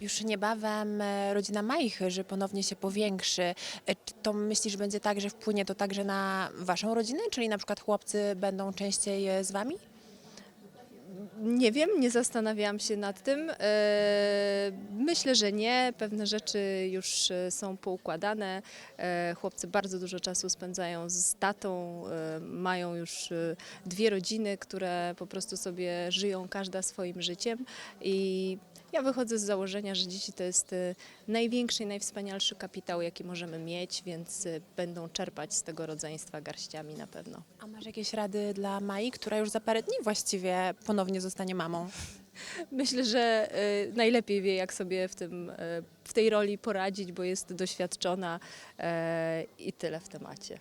Już niebawem e, rodzina Majchy, ponownie się powiększy. E, Czy to myślisz, będzie tak, że wpłynie to także na waszą rodzinę? Czyli na przykład chłopcy będą częściej e, z wami? Nie wiem, nie zastanawiałam się nad tym. Myślę, że nie. Pewne rzeczy już e, są poukładane. E, Chłopcy bardzo dużo czasu spędzają z tatą. e, Mają już dwie rodziny, które po prostu sobie żyją każda swoim życiem. I ja wychodzę z założenia, że dzieci to jest największy i najwspanialszy kapitał, jaki możemy mieć, więc będą czerpać z tego rodzeństwa garściami na pewno. A masz jakieś rady dla Mai, która już za parę dni właściwie ponownie zostanie mamą? Myślę, że y, najlepiej wie, jak sobie w, tym, y, w tej roli poradzić, bo jest doświadczona y, i tyle w temacie.